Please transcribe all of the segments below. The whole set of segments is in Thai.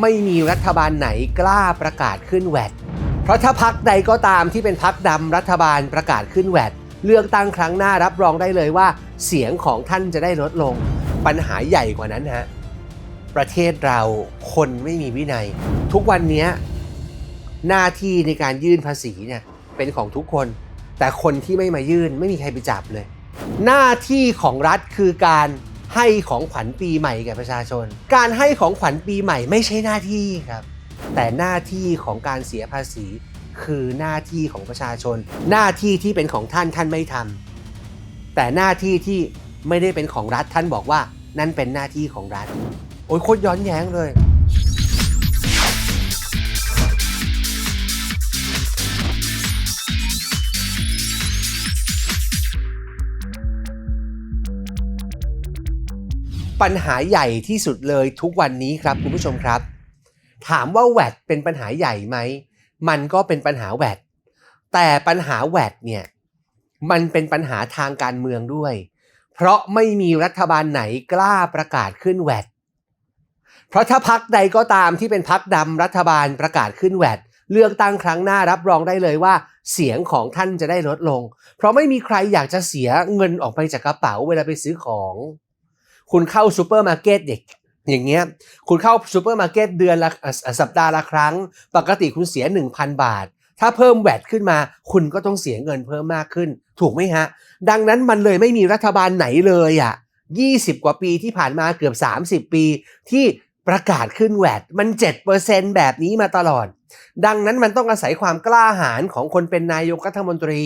ไม่มีรัฐบาลไหนกล้าประกาศขึ้นแวดเพราะถ้าพักใดก็ตามที่เป็นพักดำรัฐบาลประกาศขึ้นแวดเลือกตั้งครั้งหน้ารับรองได้เลยว่า เสียงของท่านจะได้ลดลง ปัญหาใหญ่กว่านั้นฮะประเทศเราคนไม่มีวินัย ทุกวันนี้หน้าที่ในการยื่นภาษีเนี่ยเป็นของทุกคน แต่คนที่ไม่มายื่นไม่มีใครไปจับเลย หน้าที่ของรัฐคือการ ให้ของขวัญปีใหม่แก่ประชาชน การให้ของขวัญปีใหม่ไม่ใช่หน้าที่ครับ แต่หน้าที่ของการเสียภาษี คือหน้าที่ของประชาชน หน้าที่ที่เป็นของท่านท่านไม่ทำแต่หน้าที่ที่ไม่ได้เป็นของรัฐท่านบอกว่านั่นเป็นหน้าที่ของรัฐ โอ้ยโคตรย้อนแย้งเลย ปัญหาใหญ่ที่สุดเลยทุกวันนี้ครับคุณผู้ชมครับ ถามว่าแวดเป็นปัญหาใหญ่ไหม มันก็เป็นปัญหาแวดแต่ปัญหาแวดเนี่ยมันเป็นปัญหาทางการเมืองด้วย เพราะไม่มีรัฐบาลไหนกล้าประกาศขึ้นแวดเพราะถ้าพักใดก็ตามที่เป็นพักดำรัฐบาลประกาศขึ้นแวดเลือกตั้งครั้งหน้ารับรองได้เลยว่า เสียงของท่านจะได้ลดลง เพราะไม่มีใครอยากจะเสียเงินออกไปจากกระเป๋าเวลาไปซื้อของ คุณเข้าซูเปอร์มาร์เก็ตเด็กอย่างเงี้ยคุณเข้าซูเปอร์มาร์เก็ตเดือนละสัปดาห์ละครั้ง ปกติคุณเสีย 1,000 บาท ถ้าเพิ่มแวดขึ้นมา คุณก็ต้องเสียเงินเพิ่มมากขึ้น ถูกไหมฮะ ดังนั้นมันเลยไม่มีรัฐบาลไหนเลยอะ20 กว่าปีที่ผ่านมาเกือบ 30 ปีที่ ประกาศขึ้นแวดมัน 7%แบบนี้มาตลอด ดังนั้นมันต้องอาศัยความกล้าหาญของคนเป็นนายกรัฐมนตรี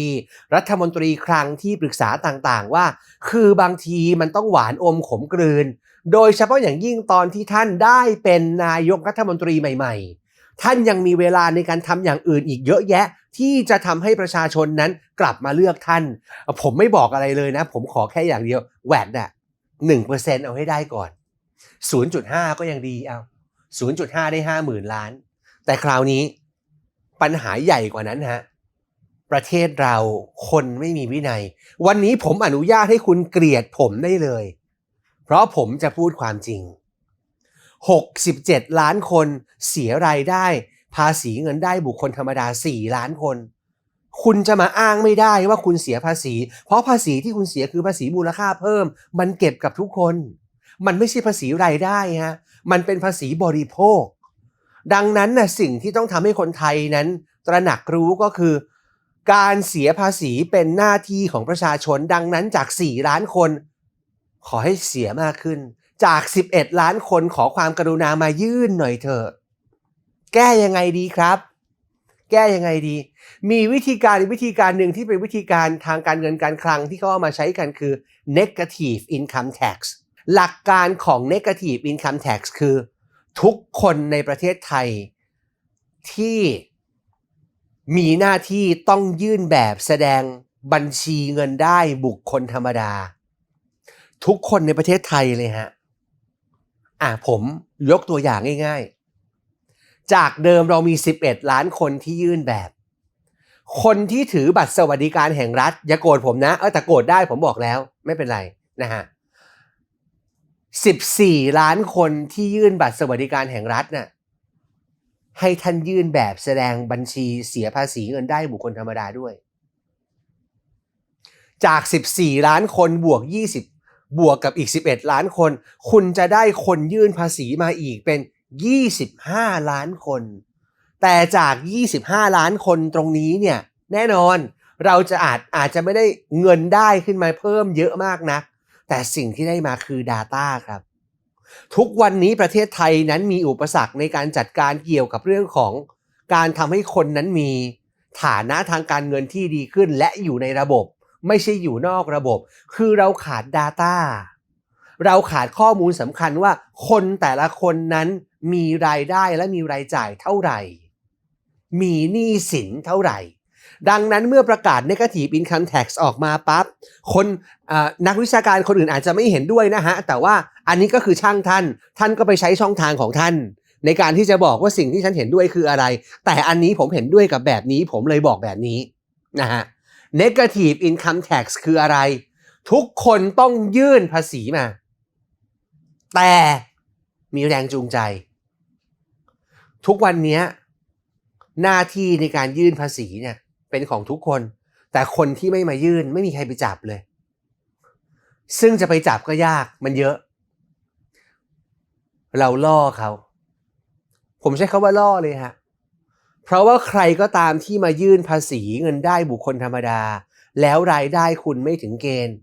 รัฐมนตรีคลังที่ปรึกษาต่างๆ ว่า คือบางทีมันต้องหวานอมขมกลืน โดยเฉพาะอย่างยิ่งตอนที่ท่านได้เป็นนายกรัฐมนตรีใหม่ ๆ ท่านยังมีเวลาในการทำอย่างอื่นอีกเยอะแยะ ที่จะทำให้ประชาชนนั้นกลับมาเลือกท่าน ผมไม่บอกอะไรเลยนะ ผมขอแค่อย่างเดียวแหวนน่ะหนึ่งเปอร์เซ็นเอาให้ได้ก่อน 0.5 ก็ยังดีเอา0.5 ได้ 5 0,000 ล้าน แต่คราวนี้ปัญหาใหญ่กว่านั้นฮะประเทศเราคนไม่มีวินัย วันนี้ผมอนุญาตให้คุณเกลียดผมได้เลย เพราะผมจะพูดความจริง 67 ล้านคนเสียรายได้ ภาษีเงินได้บุคคลธรรมดา 4 ล้านคน คุณจะมาอ้างไม่ได้ว่าคุณเสียภาษี เพราะภาษีที่คุณเสียคือภาษีมูลค่าเพิ่ม มันเก็บกับทุกคน มันไม่ใช่ภาษีรายได้ฮะมันเป็นภาษีบริโภค ดังนั้นนะสิ่งที่ต้องทำให้คนไทยนั้น ตระหนักรู้ก็คือ การเสียภาษีเป็นหน้าที่ของประชาชน ดังนั้นจาก 4 ล้านคน ขอให้เสียมากขึ้น จาก 11 ล้านคนขอความกรุณามายื่นหน่อยเถอะแก้ยังไงดีครับ แก้ยังไงดี มีวิธีการอีกวิธีการหนึ่งที่เป็นวิธีการทางการเงินการคลังที่เขาเอามาใช้กันคือ negative income tax หลักการของ negative income tax คือ ทุกคนในประเทศไทยที่มีหน้าที่ต้องยื่นแบบแสดงบัญชีเงินได้บุคคลธรรมดา ทุกคนในประเทศไทยเลยฮะ อะผมยกตัวอย่างง่าย ๆ จากเดิมเรามี 11 ล้านคนที่ยื่นแบบ คนที่ถือบัตรสวัสดิการแห่งรัฐ อย่าโกรธผมนะ เออแต่โกรธได้ผมบอกแล้ว ไม่เป็นไรนะฮะ 14 ล้านคนที่ยื่นบัตรสวัสดิการแห่งรัฐน่ะให้ท่านยื่นแบบแสดงบัญชีเสียภาษีเงินได้บุคคลธรรมดาด้วย จาก 14 ล้านคนบวก 20 บวกกับอีก 11 ล้านคน คุณจะได้คนยื่นภาษีมาอีกเป็น 25 ล้านคน แต่จาก 25 ล้านคนตรงนี้เนี่ยแน่นอนเราจะอาจอาจจะไม่ได้เงินได้ขึ้นมาเพิ่มเยอะมากนะ แต่สิ่งที่ได้มาคือ Data ครับ ทุกวันนี้ประเทศไทยนั้นมีอุปสรรคในการจัดการเกี่ยวกับเรื่องของการทำให้คนนั้นมีฐานะทางการเงินที่ดีขึ้นและอยู่ในระบบ ไม่ใช่อยู่นอกระบบ คือเราขาด Data เราขาดข้อมูลสำคัญว่าคนแต่ละคนนั้นมีรายได้และมีรายจ่ายเท่าไหร่ มีหนี้สินเท่าไหร่ ดังนั้นเมื่อประกาศ negative income tax ออกมาปั๊บคนนักวิชาการคนอื่นอาจจะไม่เห็นด้วยนะฮะ แต่ว่าอันนี้ก็คือช่างท่าน ท่านก็ไปใช้ช่องทางของท่าน ในการที่จะบอกว่าสิ่งที่ฉันเห็นด้วยคืออะไร แต่อันนี้ผมเห็นด้วยกับแบบนี้ ผมเลยบอกแบบนี้นะฮะ negative income tax คืออะไร ทุกคนต้องยื่นภาษีมา แต่มีแรงจูงใจ ทุกวันนี้หน้าที่ในการยื่นภาษีเนี่ย เป็นของทุกคน แต่คนที่ไม่มายื่นไม่มีใครไปจับเลย ซึ่งจะไปจับก็ยากมันเยอะ เราล่อเขา ผมใช้คาว่าล่อเลยฮะเพราะว่าใครก็ตามที่มายื่นภาษีเงินได้บุคคลธรรมดา แล้วรายได้คุณไม่ถึงเกณฑ์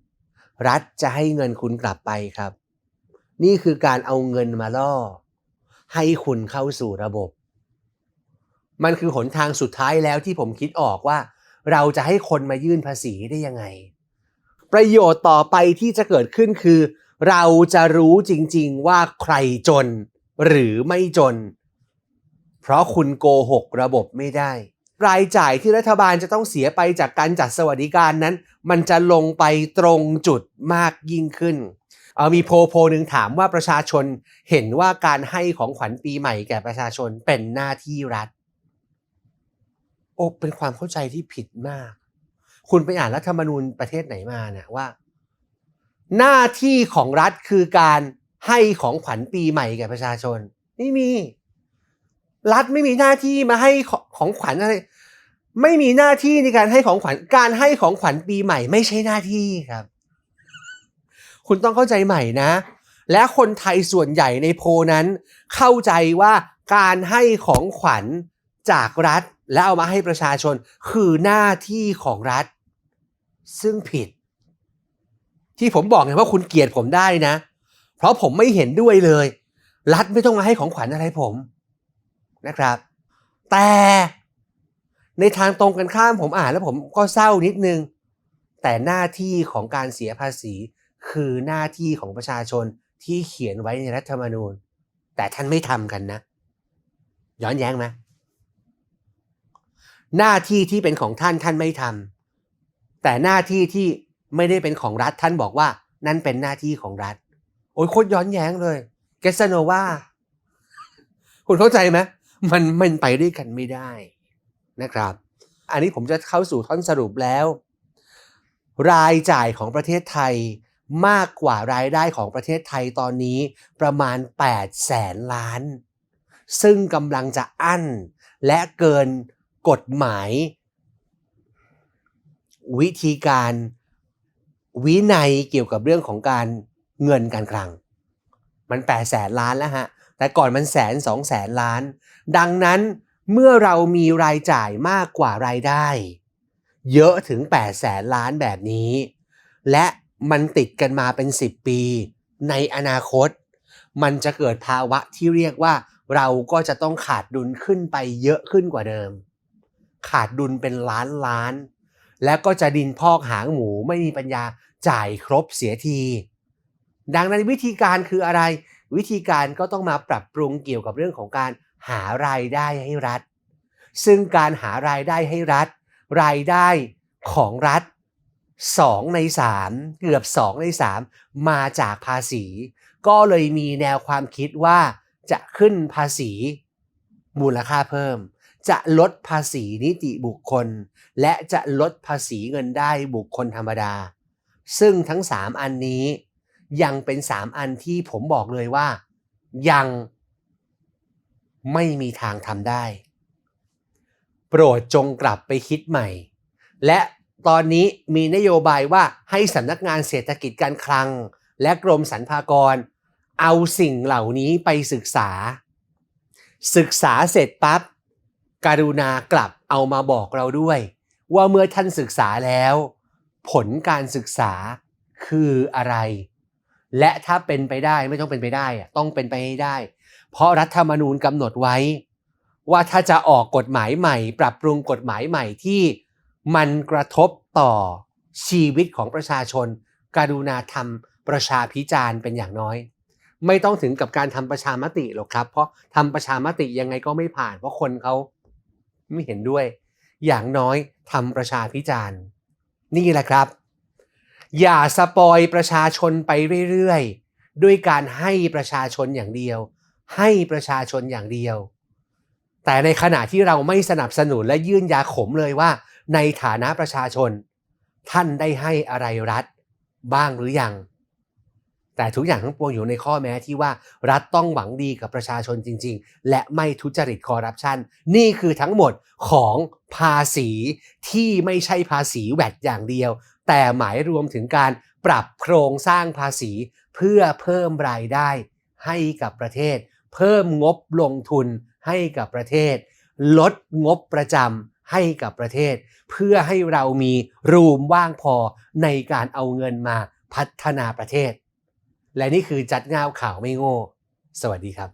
รัฐจะให้เงินคุณกลับไปครับ นี่คือการเอาเงินมาล่อ ให้คุณเข้าสู่ระบบ มันคือหนทางสุดท้ายแล้วที่ผมคิดออกว่า เราจะให้คนมายื่นภาษีได้ยังไง ประโยชน์ต่อไปที่จะเกิดขึ้นคือ เราจะรู้จริงๆว่าใครจนหรือไม่จน เพราะคุณโกหกระบบไม่ได้ รายจ่ายที่รัฐบาลจะต้องเสียไปจากการจัดสวัสดิการนั้น มันจะลงไปตรงจุดมากยิ่งขึ้นเออมีโพลโพลหนึ่งถามว่าประชาชนเห็นว่าการให้ของขวัญปีใหม่แก่ประชาชนเป็นหน้าที่รัฐ อ้เป็นความเข้าใจที่ผิดมาก คุณไปอ่านรัฐธรรมนูญประเทศไหนมาเนี่ยว่า หน้าที่ของรัฐคือการให้ของขวัญปีใหม่แก่ประชาชน ไม่มี รัฐไม่มีหน้าที่มาให้ของของขวัญอะไรไม่มีหน้าที่ในการให้ของขวัญ การให้ของขวัญปีใหม่ ไม่ใช่หน้าที่ครับ คุณต้องเข้าใจใหม่นะ และคนไทยส่วนใหญ่ในโพนั้น เข้าใจว่าการให้ของขวัญจากรัฐ แล้วเอามาให้ประชาชนคือหน้าที่ของรัฐ ซึ่งผิด ที่ผมบอกไงว่าคุณเกลียดผมได้นะ เพราะผมไม่เห็นด้วยเลย รัฐไม่ต้องมาให้ของขวัญอะไรผมนะครับ แต่ในทางตรงกันข้ามผมอ่านแล้วผมก็เศร้านิดนึง แต่หน้าที่ของการเสียภาษีคือหน้าที่ของประชาชนที่เขียนไว้ในรัฐธรรมนูญ แต่ท่านไม่ทำกันนะ ย้อนแย้งไหม หน้าที่ที่เป็นของท่านท่านไม่ทำแต่หน้าที่ที่ไม่ได้เป็นของรัฐท่านบอกว่า นั่นเป็นหน้าที่ของรัฐ โอ้ยโคตรย้อนแย้งเลยเกสโนว่าคุณเข้าใจไหมมันมันไปด้วยกันไม่ได้นะครับ อันนี้ผมจะเข้าสู่ท่อนสรุปแล้ว รายจ่ายของประเทศไทยมากกว่ารายได้ของประเทศไทยตอนนี้ประมาณ 8 แสนล้าน ซึ่งกำลังจะอั้นและเกิน กฎหมาย วิธีการวินัยเกี่ยวกับเรื่องของการเงินการคลัง มัน8แสนล้านแล้วฮะ แต่ก่อนมันแสนสองแสนล้าน ดังนั้นเมื่อเรามีรายจ่ายมากกว่ารายได้ เยอะถึง8แสนล้านแบบนี้ และมันติดกันมาเป็น 10 ปี ในอนาคต มันจะเกิดภาวะที่เรียกว่าเราก็จะต้องขาดดุลขึ้นไปเยอะขึ้นกว่าเดิม ขาดดุลเป็นล้านล้าน แล้วก็จะดินพอกหางหมูไม่มีปัญญาจ่ายครบเสียที ดังนั้นวิธีการคืออะไร วิธีการก็ต้องมาปรับปรุงเกี่ยวกับเรื่องของการหารายได้ให้รัฐ ซึ่งการหารายได้ให้รัฐ รายได้ของรัฐ 2 ใน 3 เกือบ 2 ใน 3 มาจากภาษี ก็เลยมีแนวความคิดว่าจะขึ้นภาษีมูลค่าเพิ่ม จะลดภาษีนิติบุคคล และจะลดภาษีเงินได้บุคคลธรรมดา ซึ่งทั้ง 3 อันนี้ยังเป็น 3 อันที่ผมบอกเลยว่า ยังไม่มีทางทำได้ โปรดจงกลับไปคิดใหม่ และตอนนี้มีนโยบายว่าให้สำนักงานเศรษฐกิจการคลัง และกรมสรรพากร เอาสิ่งเหล่านี้ไปศึกษา ศึกษาเสร็จปั๊บ การุณากลับเอามาบอกเราด้วย ว่าเมื่อท่านศึกษาแล้ว ผลการศึกษาคืออะไร และถ้าเป็นไปได้ไม่ต้องเป็นไปได้อะต้องเป็นไปให้ได้ เพราะรัฐธรรมนูญกำหนดไว้ ว่าถ้าจะออกกฎหมายใหม่ ปรับปรุงกฎหมายใหม่ที่มันกระทบต่อชีวิตของประชาชนการุณาทำประชาพิจารณ์เป็นอย่างน้อย ไม่ต้องถึงกับการทำประชามติหรอกครับ เพราะทำประชามติยังไงก็ไม่ผ่าน เพราะคนเขา ไม่เห็นด้วย อย่างน้อยทำประชาพิจารณ์ นี่แหละครับ อย่าสปอยประชาชนไปเรื่อยๆ ด้วยการให้ประชาชนอย่างเดียว ให้ประชาชนอย่างเดียว แต่ในขณะที่เราไม่สนับสนุนและยื่นยาขมเลยว่า ในฐานะประชาชน ท่านได้ให้อะไรรัฐ บ้างหรือยัง แต่ทุกอย่างทั้งปวงอยู่ในข้อแม้ที่ว่ารัฐต้องหวังดีกับประชาชนจริง ๆ และไม่ทุจริตคอร์รัปชันนี่คือทั้งหมดของภาษีที่ไม่ใช่ภาษีแวดอย่างเดียว แต่หมายรวมถึงการปรับโครงสร้างภาษีเพื่อเพิ่มรายได้ให้กับประเทศ เพิ่มงบลงทุนให้กับประเทศ ลดงบประจำให้กับประเทศ เพื่อให้เรามีรูมว่างพอในการเอาเงินมาพัฒนาประเทศ และนี่คือจัดงาวข่าวไม่โง่ สวัสดีครับ